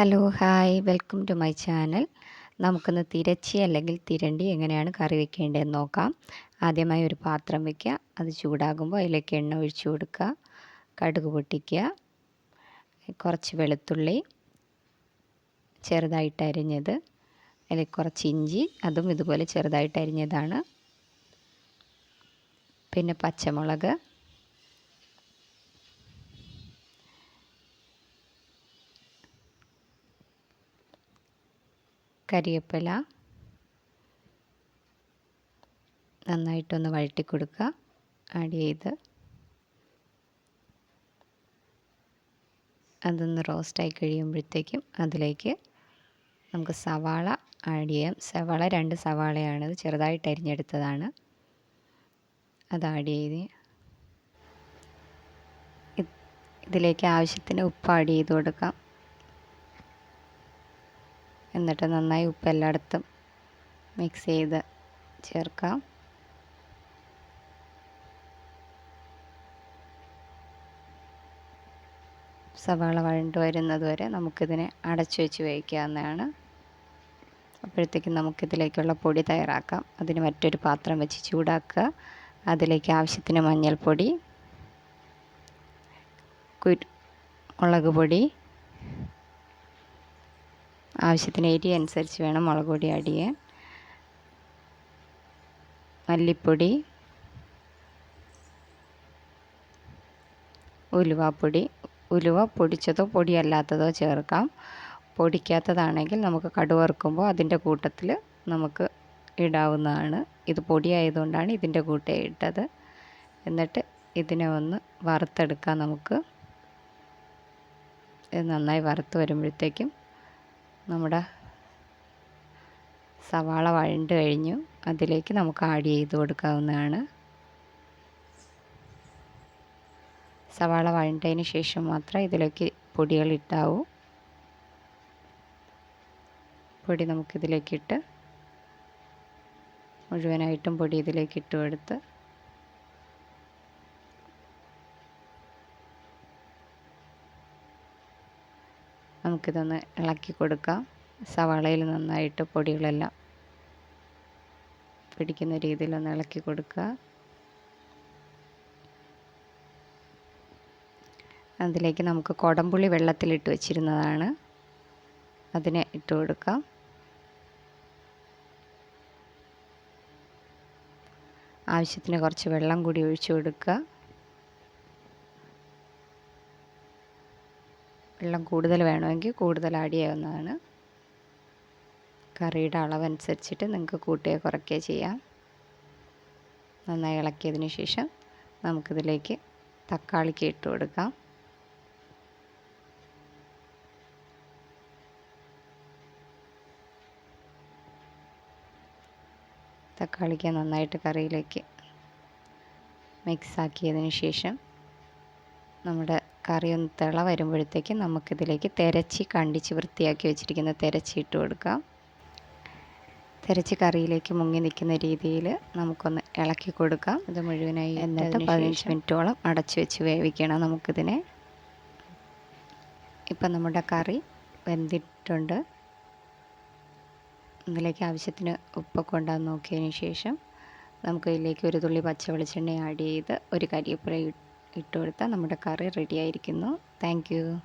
Hello hi. Welcome to my channel. നമുക്കൊന്ന് തിരച്ചി അല്ലെങ്കിൽ തിരണ്ടി എങ്ങനെയാണ് കറി വെക്കേണ്ടതെന്ന് നോക്കാം. ആദ്യമായി ഒരു പാത്രം വയ്ക്കുക അത് ചൂടാകുമ്പോൾ അതിലേക്ക് എണ്ണ ഒഴിച്ചു കൊടുക്കുക. കടുക് പൊട്ടിക്കുക. കുറച്ച് വെളുത്തുള്ളി ചെറുതായിട്ട് അരിഞ്ഞത്. അതിൽ കുറച്ച് ഇഞ്ചി. അതും ഇതുപോലെ ചെറുതായിട്ട് അരിഞ്ഞതാണ്. പിന്നെ പച്ചമുളക്. കരിവേപ്പില നന്നായിട്ടൊന്ന് വഴറ്റി കൊടുക്കുക ആഡ് ചെയ്ത് അതൊന്ന് റോസ്റ്റായി കഴിയുമ്പോഴത്തേക്കും അതിലേക്ക് നമുക്ക് സവാള ആഡ് ചെയ്യാം. സവാള രണ്ട് സവാളയാണ്. ചെറുതായിട്ട് അരിഞ്ഞെടുത്തതാണ്. അത് ആഡ് ചെയ്ത് ഇതിലേക്ക് ആവശ്യത്തിന് ഉപ്പ് ആഡ് ചെയ്ത് കൊടുക്കാം. എന്നിട്ട് നന്നായി ഉപ്പ് എല്ലായിടത്തും മിക്സ് ചെയ്ത് ചേർക്കാം. സവാള വഴണ്ട് വരുന്നത് വരെ നമുക്കിതിനെ അടച്ചു വെച്ച് വേവിക്കാവുന്നതാണ്. അപ്പോഴത്തേക്കും നമുക്കിതിലേക്കുള്ള പൊടി തയ്യാറാക്കാം. അതിന് മറ്റൊരു പാത്രം വെച്ച് ചൂടാക്കുക. അതിലേക്ക് ആവശ്യത്തിന് മഞ്ഞൾപ്പൊടി കുരു മുളക് പൊടി ആവശ്യത്തിന് എരി അനുസരിച്ച് വേണം മുളക് പൊടി ആഡ് ചെയ്യാൻ. മല്ലിപ്പൊടി ഉലുവാപ്പൊടി. ഉലുവ പൊടിച്ചതോ പൊടിയല്ലാത്തതോ ചേർക്കാം. പൊടിക്കാത്തതാണെങ്കിൽ നമുക്ക് കടുവറുക്കുമ്പോൾ അതിന്റെ കൂട്ടത്തിൽ നമുക്ക് ഇടാവുന്നതാണ്. ഇത് പൊടിയായതുകൊണ്ടാണ് ഇതിന്റെ കൂട്ടേ ഇട്ടത്. എന്നിട്ട് ഇതിനെ ഒന്ന് വറുത്തെടുക്കാം നമുക്ക്. നന്നായി വറുത്ത് വരുമ്പോഴത്തേക്കും നമ്മുടെ സവാള വഴണ്ട് കഴിഞ്ഞു. അതിലേക്ക് നമുക്ക് ആഡ് ചെയ്ത് കൊടുക്കാവുന്നതാണ്. സവാള വഴണ്ടതിന് ശേഷം മാത്രം ഇതിലേക്ക് പൊടികൾ ഇട്ടാവൂ. പൊടി നമുക്കിതിലേക്കിട്ട് മുഴുവനായിട്ടും പൊടി ഇതിലേക്ക് ഇട്ട് കൊടുത്ത് നമുക്കിതൊന്ന് ഇളക്കി കൊടുക്കാം. സവാളയിൽ നന്നായിട്ട് പൊടികളെല്ലാം പിടിക്കുന്ന രീതിയിൽ ഒന്ന് ഇളക്കി കൊടുക്കുക. അതിലേക്ക് നമുക്ക് കുടംപുളി വെള്ളത്തിലിട്ട് വെച്ചിരുന്നതാണ്. അതിനെ ഇട്ട് കൊടുക്കാം. ആവശ്യത്തിന് കുറച്ച് വെള്ളം കൂടി ഒഴിച്ചു കൊടുക്കുക. വെള്ളം കൂടുതൽ വേണമെങ്കിൽ കൂടുതൽ ആഡ് ചെയ്യാവുന്നതാണ് കറിയുടെ അളവനുസരിച്ചിട്ട് നിങ്ങൾക്ക് കൂട്ടുകയോ കുറയ്ക്കുകയോ ചെയ്യാം. നന്നായി ഇളക്കിയതിന് ശേഷം നമുക്കിതിലേക്ക് തക്കാളിക്ക് ഇട്ട് കൊടുക്കാം. തക്കാളിക്ക് നന്നായിട്ട് കറിയിലേക്ക് മിക്സാക്കിയതിന് ശേഷം നമ്മുടെ കറി ഒന്ന് തിള വരുമ്പോഴത്തേക്ക് നമുക്കിതിലേക്ക് തിരച്ചി കണ്ടിച്ച് വൃത്തിയാക്കി വെച്ചിരിക്കുന്ന തിരച്ചി ഇട്ട് കൊടുക്കാം. തിരച്ചി കറിയിലേക്ക് മുങ്ങി നിൽക്കുന്ന രീതിയിൽ നമുക്കൊന്ന് ഇളക്കി കൊടുക്കാം. ഇത് മുഴുവനായി എന്നിട്ട് പതിനഞ്ച് മിനിറ്റോളം അടച്ചു വെച്ച് വേവിക്കണം നമുക്കിതിനെ. ഇപ്പം നമ്മുടെ കറി വെന്തിട്ടുണ്ട്. ഇതിലേക്ക് ആവശ്യത്തിന് ഉപ്പൊക്കെ ഉണ്ടാകുന്ന നോക്കിയതിന് ശേഷം നമുക്ക് ഇതിലേക്ക് ഒരു തുള്ളി പച്ച വെളിച്ചെണ്ണ ആഡ് ചെയ്ത് ഒരു കരിവേപ്പില ഇട്ട് കൊടുത്താൽ നമ്മുടെ കറി റെഡി ആയിരിക്കുന്നു. താങ്ക്